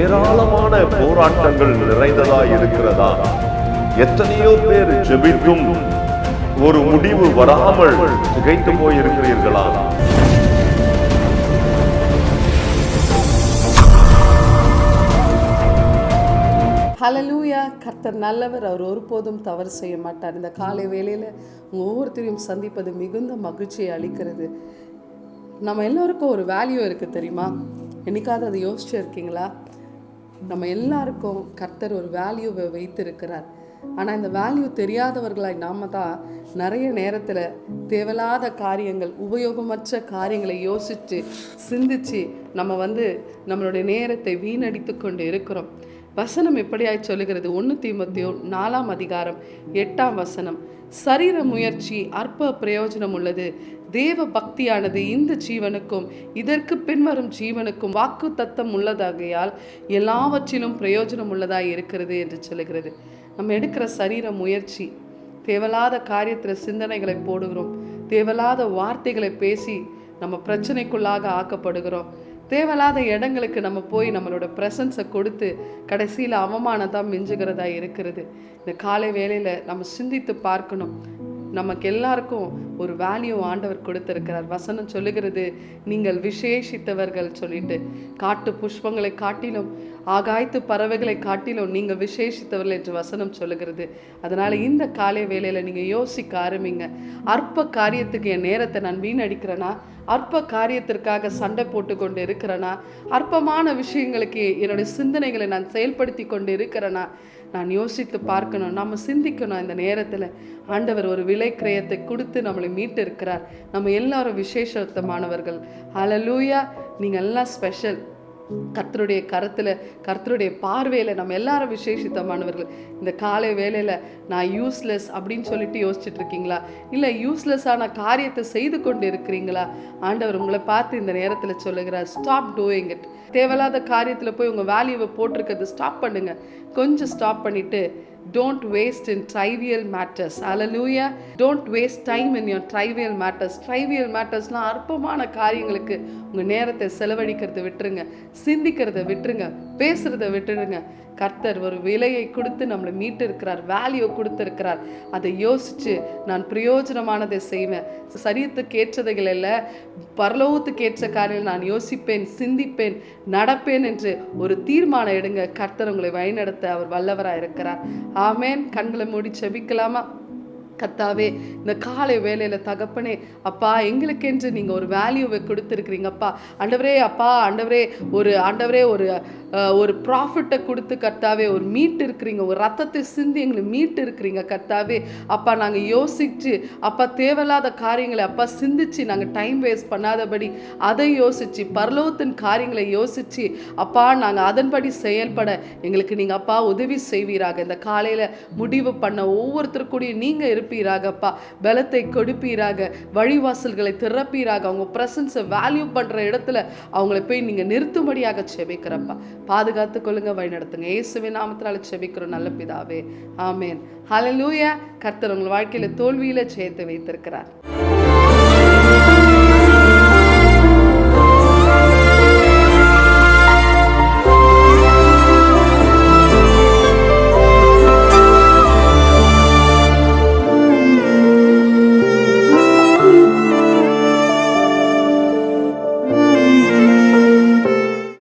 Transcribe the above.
ஏராளமான போராட்டங்கள் நிறைந்ததா இருக்கிறதா எத்தனையோ பேர் ஜெபித்தும் ஒரு முடிவு வராமல் திகைத்து போயிருக்கிறீர்களா? ஹலலூயா கர்த்தர் நல்லவர் அவர் ஒருபோதும் தவறு செய்ய மாட்டார். இந்த காலை வேளையில் ஒவ்வொருத்தரையும் சந்திப்பது மிகுந்த மகிழ்ச்சியை அளிக்கிறது. நம்ம எல்லோருக்கும் ஒரு வேல்யூ இருக்குது தெரியுமா? என்னைக்காவது அதை யோசிச்சு இருக்கீங்களா? நம்ம எல்லாருக்கும் கர்த்தர் ஒரு வேல்யூவை வைத்திருக்கிறார். ஆனால் இந்த வேல்யூ தெரியாதவர்களாய் நாம தான் நிறைய நேரத்தில் தேவையில்லாத காரியங்கள் உபயோகமற்ற காரியங்களை யோசித்து சிந்திச்சு நம்ம வந்து நம்மளுடைய நேரத்தை வீணடித்து கொண்டு இருக்கிறோம். வசனம் எப்படியாய் சொல்லுகிறது? ஒன்று தீமத்தியோ நாலாம் அதிகாரம் எட்டாம் வசனம். சரீர முயற்சி அற்ப பிரயோஜனம் உள்ளது. தேவ பக்தியானது இந்த ஜீவனுக்கும் இதற்கு பின்வரும் ஜீவனுக்கும் வாக்கு தத்தம் உள்ளதாகையால் எல்லாவற்றிலும் பிரயோஜனம் உள்ளதாக இருக்கிறது என்று சொல்லுகிறது. நம்ம எடுக்கிற சரீர முயற்சி தேவையில்லாத காரியத்தில் சிந்தனைகளை போடுகிறோம் தேவையில்லாத வார்த்தைகளை பேசி நம்ம பிரச்சனைக்குள்ளாக ஆக்கப்படுகிறோம். தேவையில்லாத இடங்களுக்கு நம்ம போய் நம்மளோட ப்ரெசன்ஸை கொடுத்து கடைசியில் அவமானம் தான் மிஞ்சுகிறதா இருக்கிறது. இந்த காலை வேலையில் நம்ம சிந்தித்து பார்க்கணும். நமக்கு எல்லாருக்கும் ஒரு வேல்யூ ஆண்டவர் கொடுத்திருக்கிறார். வசனம் சொல்லுகிறது நீங்கள் விசேஷித்தவர்கள் சொல்லிட்டு. காட்டு புஷ்பங்களை காட்டிலும் ஆகாய்த்து பறவைகளை காட்டிலும் நீங்கள் விசேஷித்தவர்கள் என்று வசனம் சொல்லுகிறது. அதனால் இந்த காலை வேலையில் நீங்கள் யோசிக்க ஆரம்பிங்க. அற்ப காரியத்துக்கு என் நேரத்தை நான் வீணடிக்கிறேன்னா அற்ப காரியத்திற்காக சண்டை போட்டு கொண்டு இருக்கிறேனா அற்பமான விஷயங்களுக்கு என்னுடைய சிந்தனைகளை நான் செயல்படுத்தி கொண்டு இருக்கிறேனா நான் யோசித்து பார்க்கணும். நம்ம சிந்திக்கணும் இந்த நேரத்தில். ஆண்டவர் ஒரு விலை கிரயத்தை கொடுத்து நம்மளை மீட்டு இருக்கிறார் நம்ம எல்லாரும் விசேஷத்தமானவர்கள். அலலூயா நீங்கள் எல்லாம் ஸ்பெஷல் கர்த்தருடைய கருத்தில் கர்த்தருடைய பார்வையில் நம்ம எல்லாரும் விசேஷித்தமானவர்கள் இந்த காலை வேலையில் நான் யூஸ்லெஸ் அப்படின்னு சொல்லிட்டு யோசிச்சுட்டு இருக்கீங்களா? இல்லை யூஸ்லெஸ்ஸான காரியத்தை செய்து கொண்டு இருக்கிறீங்களா? ஆண்டவர் உங்களை பார்த்து இந்த நேரத்தில் சொல்லுகிறார் ஸ்டாப் டூயிங் இட் தேவையில்லாத காரியத்தில் போய் உங்கள் வேல்யூவை போட்டிருக்கிறது ஸ்டாப் பண்ணுங்க. கொஞ்சம் ஸ்டாப் பண்ணிட்டு don't waste in trivial matters hallelujah don't waste time in your trivial matters trivial மேட்டர்ஸ்லாம் அற்பமான காரியங்களுக்கு உங்கள் நேரத்தை செலவழிக்கிறத விட்டுருங்க. சிந்திக்கிறத விட்டுருங்க. பேசுகிறத விட்டுருங்க. கர்த்தர் ஒரு விலையை கொடுத்து நம்மளை மீட்டு இருக்கிறார் வேல்யூ கொடுத்துருக்கிறார். அதை யோசித்து நான் பிரயோஜனமானதை செய்வேன். சரீரத்துக்கு ஏற்றதைகள் இல்லை பரலோகத்துக்கு ஏற்ற காரியம் நான் யோசிப்பேன் சிந்திப்பேன் நடப்பேன் என்று ஒரு தீர்மானம் எடுங்க. கர்த்தர் உங்களை வழிநடத்த அவர் வல்லவராக இருக்கிறார் ஆமேன். கண்களை மூடி செபிக்கலாமா? கத்தாவே இந்த காலை வேலையில் தகப்பனே அப்பா எங்களுக்கென்று நீங்கள் ஒரு வேல்யூவை கொடுத்துருக்குறீங்கப்பா ஆண்டவரே அப்பா ஆண்டவரே ஒரு ஆண்டவரே ஒரு ஒரு ப்ராஃபிட்டை கொடுத்து கர்த்தாவே ஒரு மீட் இருக்கிறீங்க ஒரு ரத்தத்தை சிந்தி எங்களை மீட்டு இருக்கிறீங்க கர்த்தாவே அப்பா நாங்கள் யோசிச்சு அப்பா தேவையில்லாத காரியங்களை அப்பா சிந்திச்சு நாங்கள் டைம் வேஸ்ட் பண்ணாதபடி அதை யோசிச்சு பரலோகத்தின் காரியங்களை யோசிச்சு அப்பா நாங்கள் அதன்படி செயல்பட எங்களுக்கு நீங்கள் அப்பா உதவி செய்வீராக. இந்த காலையில் முடிவு பண்ண ஒவ்வொருத்தருக்கூடிய நீங்கள் இருப்பீராகப்பா பலத்தை கொடுப்பீராக. வழிவாசல்களை திறப்பீராக. அவங்க ப்ரெசன்ஸை வேல்யூ பண்ணுற இடத்துல அவங்கள போய் நீங்கள் நிறுத்தும்படியாக செபிக்கிறப்பா. பாதுகாத்து கொள்ளுங்க வழி நடத்துங்க. இயேசுவின் நாமத்தினால செபிக்கிறோம் நல்ல பிதாவே. ஆமேன். ஹலலூயா கர்த்தர் உங்கள் வாழ்க்கையில தோல்வியில சேர்த்து வைத்திருக்கிறார்.